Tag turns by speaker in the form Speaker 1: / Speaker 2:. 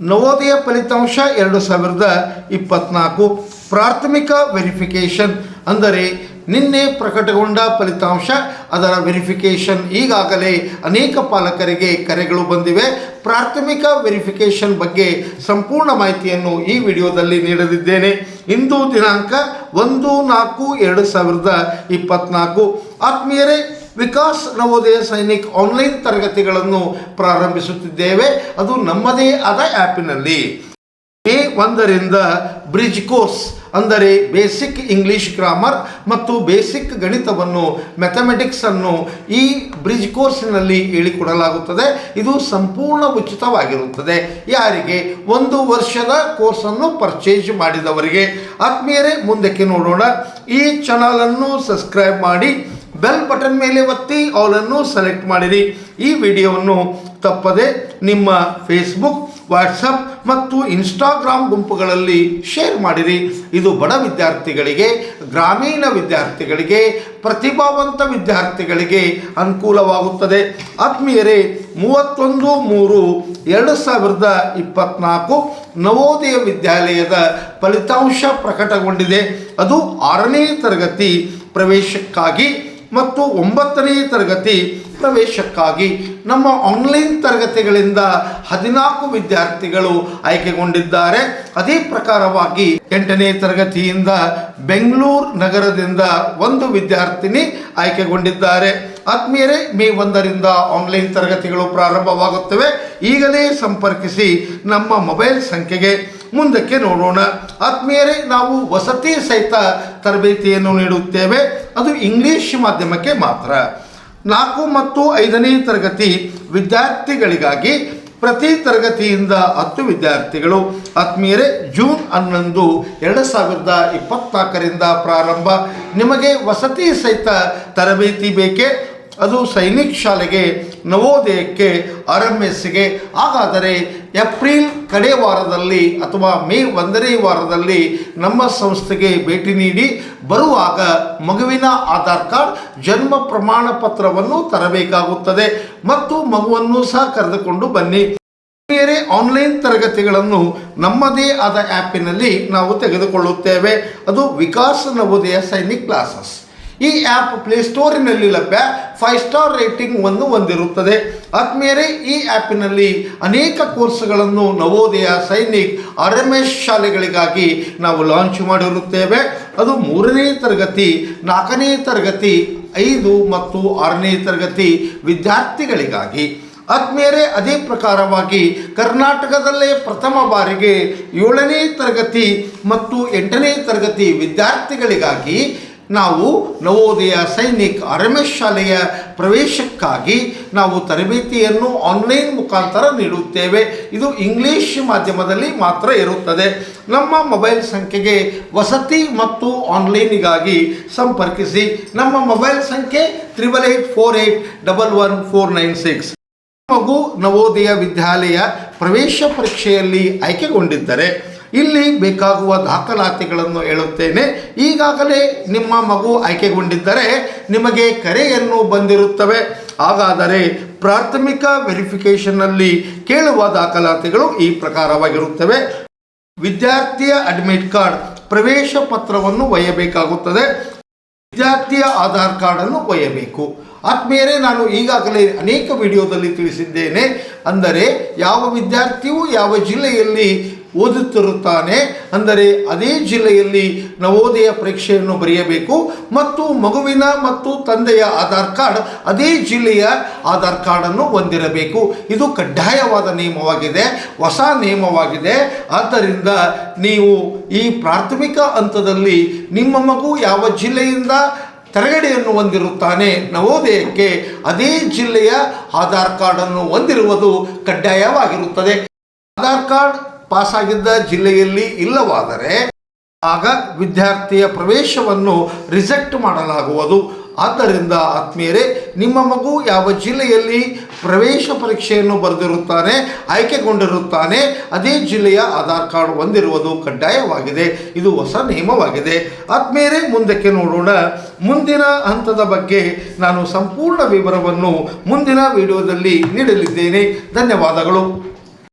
Speaker 1: ನವೋದಯ ಫಲಿತಾಂಶ ಎರಡು ಸಾವಿರದ ಇಪ್ಪತ್ನಾಲ್ಕು. ಪ್ರಾಥಮಿಕ ವೆರಿಫಿಕೇಷನ್ ಅಂದರೆ ನಿನ್ನೆ ಪ್ರಕಟಗೊಂಡ ಫಲಿತಾಂಶ, ಅದರ ವೆರಿಫಿಕೇಷನ್ ಈಗಾಗಲೇ ಅನೇಕ ಪಾಲಕರಿಗೆ ಕರೆಗಳು ಬಂದಿವೆ. ಪ್ರಾಥಮಿಕ ವೆರಿಫಿಕೇಷನ್ ಬಗ್ಗೆ ಸಂಪೂರ್ಣ ಮಾಹಿತಿಯನ್ನು ಈ ವಿಡಿಯೋದಲ್ಲಿ ನೀಡಲಿದ್ದೇನೆ. ಇಂದು ದಿನಾಂಕ ಒಂದು ನಾಲ್ಕು ಎರಡು ಸಾವಿರದ ಇಪ್ಪತ್ನಾಲ್ಕು. ಆತ್ಮೀಯರೇ ವಿಕಾಸ್ ನವೋದಯ ಸೈನಿಕ್ ಆನ್ಲೈನ್ ತರಗತಿಗಳನ್ನು ಪ್ರಾರಂಭಿಸುತ್ತಿದ್ದೇವೆ. ಅದು ನಮ್ಮದೇ ಆದ ಆ್ಯಪಿನಲ್ಲಿ ಮೇ ಒಂದರಿಂದ ಬ್ರಿಡ್ಜ್ ಕೋರ್ಸ್ ಅಂದರೆ ಬೇಸಿಕ್ ಇಂಗ್ಲಿಷ್ ಗ್ರಾಮರ್ ಮತ್ತು ಬೇಸಿಕ್ ಗಣಿತವನ್ನು ಮ್ಯಾಥಮೆಟಿಕ್ಸ್ ಅನ್ನು ಈ ಬ್ರಿಡ್ಜ್ ಕೋರ್ಸಿನಲ್ಲಿ ಹೇಳಿಕೊಡಲಾಗುತ್ತದೆ. ಇದು ಸಂಪೂರ್ಣ ಉಚಿತವಾಗಿರುತ್ತದೆ. ಯಾರಿಗೆ? ಒಂದು ವರ್ಷದ ಕೋರ್ಸನ್ನು ಪರ್ಚೇಸ್ ಮಾಡಿದವರಿಗೆ. ಆತ್ಮೀಯರೇ, ಮುಂದಕ್ಕೆ ನೋಡೋಣ. ಈ ಚಾನಲನ್ನು ಸಬ್ಸ್ಕ್ರೈಬ್ ಮಾಡಿ. ಬೆಲ್ ಬಟನ್ ಮೇಲೆ ಒತ್ತಿ ಆಲನ್ನು ಸೆಲೆಕ್ಟ್ ಮಾಡಿರಿ. ಈ ವಿಡಿಯೋವನ್ನು ತಪ್ಪದೆ ನಿಮ್ಮ ಫೇಸ್ಬುಕ್ ವಾಟ್ಸಪ್ ಮತ್ತು ಇನ್ಸ್ಟಾಗ್ರಾಮ್ ಗುಂಪುಗಳಲ್ಲಿ ಶೇರ್ ಮಾಡಿರಿ. ಇದು ಬಡ ವಿದ್ಯಾರ್ಥಿಗಳಿಗೆ, ಗ್ರಾಮೀಣ ವಿದ್ಯಾರ್ಥಿಗಳಿಗೆ, ಪ್ರತಿಭಾವಂತ ವಿದ್ಯಾರ್ಥಿಗಳಿಗೆ ಅನುಕೂಲವಾಗುತ್ತದೆ. ಆತ್ಮೀಯರೇ, ಮೂವತ್ತೊಂದು ಮೂರು ಎರಡು ಸಾವಿರದ ಇಪ್ಪತ್ನಾಲ್ಕು ನವೋದಯ ವಿದ್ಯಾಲಯದ ಫಲಿತಾಂಶ ಪ್ರಕಟಗೊಂಡಿದೆ. ಅದು ಆರನೇ ತರಗತಿ ಪ್ರವೇಶಕ್ಕಾಗಿ ಮತ್ತು ಒಂಬತ್ತನೇ ತರಗತಿ ಪ್ರವೇಶಕ್ಕಾಗಿ ನಮ್ಮ ಆನ್ಲೈನ್ ತರಗತಿಗಳಿಂದ ಹದಿನಾಲ್ಕು ವಿದ್ಯಾರ್ಥಿಗಳು ಆಯ್ಕೆಗೊಂಡಿದ್ದಾರೆ. ಅದೇ ಪ್ರಕಾರವಾಗಿ ಎಂಟನೇ ತರಗತಿಯಿಂದ ಬೆಂಗಳೂರು ನಗರದಿಂದ ಒಂದು ವಿದ್ಯಾರ್ಥಿನಿ ಆಯ್ಕೆಗೊಂಡಿದ್ದಾರೆ. ಆತ್ಮೀಯರೇ, ಮೇ ಒಂದರಿಂದ ಆನ್ಲೈನ್ ತರಗತಿಗಳು ಪ್ರಾರಂಭವಾಗುತ್ತವೆ. ಈಗಲೇ ಸಂಪರ್ಕಿಸಿ ನಮ್ಮ ಮೊಬೈಲ್ ಸಂಖ್ಯೆಗೆ ಮುಂದಕ್ಕೆ ನೋಡೋಣ. ಆತ್ಮೀಯರೇ, ನಾವು ವಸತಿ ಸಹಿತ ತರಬೇತಿಯನ್ನು ನೀಡುತ್ತೇವೆ. ಅದು ಇಂಗ್ಲಿಷ್ ಮಾಧ್ಯಮಕ್ಕೆ ಮಾತ್ರ. ನಾಲ್ಕು ಮತ್ತು ಐದನೇ ತರಗತಿ ವಿದ್ಯಾರ್ಥಿಗಳಿಗಾಗಿ ಪ್ರತಿ ತರಗತಿಯಿಂದ ಹತ್ತು ವಿದ್ಯಾರ್ಥಿಗಳು. ಆತ್ಮೀಯರೇ, ಜೂನ್ ಹನ್ನೊಂದು, ಎರಡು ಸಾವಿರದ ಇಪ್ಪತ್ನಾಲ್ಕರಿಂದ ಪ್ರಾರಂಭ. ನಿಮಗೆ ವಸತಿ ಸಹಿತ ತರಬೇತಿ ಬೇಕೇ? ಅದು ಸೈನಿಕ್ ಶಾಲೆಗೆ ನವೋದಯಕ್ಕೆ ಆರ್ ಎಂ ಎಸ್ಗೆ ಹಾಗಾದರೆ ಏಪ್ರಿಲ್ ಕಡೆ ವಾರದಲ್ಲಿ ಅಥವಾ ಮೇ ಒಂದನೇ ವಾರದಲ್ಲಿ ನಮ್ಮ ಸಂಸ್ಥೆಗೆ ಭೇಟಿ ನೀಡಿ, ಬರುವಾಗ ಮಗುವಿನ ಆಧಾರ್ ಕಾರ್ಡ್, ಜನ್ಮ ಪ್ರಮಾಣ ಪತ್ರವನ್ನು ತರಬೇಕಾಗುತ್ತದೆ ಮತ್ತು ಮಗುವನ್ನು ಸಹ ಕರೆದುಕೊಂಡು ಬನ್ನಿ. ಬೇರೆ ಆನ್ಲೈನ್ ತರಗತಿಗಳನ್ನು ನಮ್ಮದೇ ಆದ ಆ್ಯಪಿನಲ್ಲಿ ನಾವು ತೆಗೆದುಕೊಳ್ಳುತ್ತೇವೆ. ಅದು ವಿಕಾಸ್ ನವೋದಯ ಸೈನಿಕ್ ಕ್ಲಾಸಸ್. ಈ ಆ್ಯಪ್ ಪ್ಲೇಸ್ಟೋರಿನಲ್ಲಿ ಲಭ್ಯ. ಫೈವ್ ಸ್ಟಾರ್ ರೇಟಿಂಗ್ ಒಂದು ಹೊಂದಿರುತ್ತದೆ. ಆದ್ಮೇಲೆ ಈ ಆ್ಯಪಿನಲ್ಲಿ ಅನೇಕ ಕೋರ್ಸ್ಗಳನ್ನು Navodaya Sainik R M S ಶಾಲೆಗಳಿಗಾಗಿ ನಾವು ಲಾಂಚ್ ಮಾಡಿರುತ್ತೇವೆ. ಅದು ಮೂರನೇ ತರಗತಿ, ನಾಲ್ಕನೇ ತರಗತಿ, ಐದು ಮತ್ತು ಆರನೇ ತರಗತಿ ವಿದ್ಯಾರ್ಥಿಗಳಿಗಾಗಿ. ಆದ್ಮೇಲೆ ಅದೇ ಪ್ರಕಾರವಾಗಿ ಕರ್ನಾಟಕದಲ್ಲೇ ಪ್ರಥಮ ಬಾರಿಗೆ ಏಳನೇ ತರಗತಿ ಮತ್ತು ಎಂಟನೇ ತರಗತಿ ವಿದ್ಯಾರ್ಥಿಗಳಿಗಾಗಿ ನಾವು ನವೋದಯ ಸೈನಿಕ್ ಆರ್ ಶಾಲೆಯ ಪ್ರವೇಶಕ್ಕಾಗಿ ನಾವು ತರಬೇತಿಯನ್ನು ಆನ್ಲೈನ್ ಮುಖಾಂತರ ನೀಡುತ್ತೇವೆ. ಇದು ಇಂಗ್ಲಿಷ್ ಮಾಧ್ಯಮದಲ್ಲಿ ಮಾತ್ರ ಇರುತ್ತದೆ. ನಮ್ಮ ಮೊಬೈಲ್ ಸಂಖ್ಯೆಗೆ ವಸತಿ ಮತ್ತು ಆನ್ಲೈನಿಗಾಗಿ ಸಂಪರ್ಕಿಸಿ. ನಮ್ಮ ಮೊಬೈಲ್ ಸಂಖ್ಯೆ triple eight four eight double one four nine six. ಮಗು ನವೋದಯ ವಿದ್ಯಾಲಯ ಪ್ರವೇಶ ಪರೀಕ್ಷೆಯಲ್ಲಿ ಆಯ್ಕೆಗೊಂಡಿದ್ದರೆ ಇಲ್ಲಿ ಬೇಕಾಗುವ ದಾಖಲಾತಿಗಳನ್ನು ಹೇಳುತ್ತೇನೆ. ಈಗಾಗಲೇ ನಿಮ್ಮ ಮಗು ಆಯ್ಕೆಗೊಂಡಿದ್ದರೆ ನಿಮಗೆ ಕರೆಯನ್ನು ಬಂದಿರುತ್ತವೆ. ಹಾಗಾದರೆ ಪ್ರಾಥಮಿಕ ವೆರಿಫಿಕೇಷನ್ನಲ್ಲಿ ಕೇಳುವ ದಾಖಲಾತಿಗಳು ಈ ಪ್ರಕಾರವಾಗಿರುತ್ತವೆ. ವಿದ್ಯಾರ್ಥಿಯ ಅಡ್ಮಿಟ್ ಕಾರ್ಡ್ ಪ್ರವೇಶ ಪತ್ರವನ್ನು ಒಯ್ಯಬೇಕಾಗುತ್ತದೆ. ವಿದ್ಯಾರ್ಥಿಯ ಆಧಾರ್ ಕಾರ್ಡನ್ನು ಒಯ್ಯಬೇಕು. ಆತ್ಮೀಯರೇ ನಾನು ಈಗಾಗಲೇ ಅನೇಕ ವಿಡಿಯೋದಲ್ಲಿ ತಿಳಿಸಿದ್ದೇನೆ. ಅಂದರೆ ಯಾವ ವಿದ್ಯಾರ್ಥಿಯು ಯಾವ ಜಿಲ್ಲೆಯಲ್ಲಿ ಓದುತ್ತಿರುತ್ತಾನೆ. ಅಂದರೆ ಅದೇ ಜಿಲ್ಲೆಯಲ್ಲಿ ನವೋದಯ ಪರೀಕ್ಷೆಯನ್ನು ಬರೆಯಬೇಕು. ಮತ್ತು ಮಗುವಿನ ಮತ್ತು ತಂದೆಯ ಆಧಾರ್ ಕಾರ್ಡ್ ಅದೇ ಜಿಲ್ಲೆಯ ಆಧಾರ್ ಕಾರ್ಡನ್ನು ಹೊಂದಿರಬೇಕು. ಇದು ಕಡ್ಡಾಯವಾದ ನಿಯಮವಾಗಿದೆ, ಹೊಸ ನಿಯಮವಾಗಿದೆ. ಆದ್ದರಿಂದ ನೀವು ಈ ಪ್ರಾಥಮಿಕ ಹಂತದಲ್ಲಿ ನಿಮ್ಮ ಮಗು ಯಾವ ಜಿಲ್ಲೆಯಿಂದ ತರಗಡೆಯನ್ನು ಹೊಂದಿರುತ್ತಾನೆ, ನವೋದಯಕ್ಕೆ ಅದೇ ಜಿಲ್ಲೆಯ ಆಧಾರ್ ಕಾರ್ಡನ್ನು ಹೊಂದಿರುವುದು ಕಡ್ಡಾಯವಾಗಿರುತ್ತದೆ. ಆಧಾರ್ ಕಾರ್ಡ್ ಪಾಸಾಗಿದ್ದ ಜಿಲ್ಲೆಯಲ್ಲಿ ಇಲ್ಲವಾದರೆ ಆಗ ವಿದ್ಯಾರ್ಥಿಯ ಪ್ರವೇಶವನ್ನು ರಿಜೆಕ್ಟ್ ಮಾಡಲಾಗುವುದು. ಆದ್ದರಿಂದ ಆತ್ಮೀಯರೇ, ನಿಮ್ಮ ಮಗು ಯಾವ ಜಿಲ್ಲೆಯಲ್ಲಿ ಪ್ರವೇಶ ಪರೀಕ್ಷೆಯನ್ನು ಬರೆದಿರುತ್ತಾನೆ, ಆಯ್ಕೆಗೊಂಡಿರುತ್ತಾನೆ, ಅದೇ ಜಿಲ್ಲೆಯ ಆಧಾರ್ ಕಾರ್ಡ್ ಹೊಂದಿರುವುದು ಕಡ್ಡಾಯವಾಗಿದೆ. ಇದು ಹೊಸ ನಿಯಮವಾಗಿದೆ. ಆತ್ಮೀಯರೇ, ಮುಂದಕ್ಕೆ ನೋಡೋಣ. ಮುಂದಿನ ಹಂತದ ಬಗ್ಗೆ ನಾನು ಸಂಪೂರ್ಣ ವಿವರವನ್ನು ಮುಂದಿನ ವಿಡಿಯೋದಲ್ಲಿ ನೀಡಲಿದ್ದೇನೆ. ಧನ್ಯವಾದಗಳು.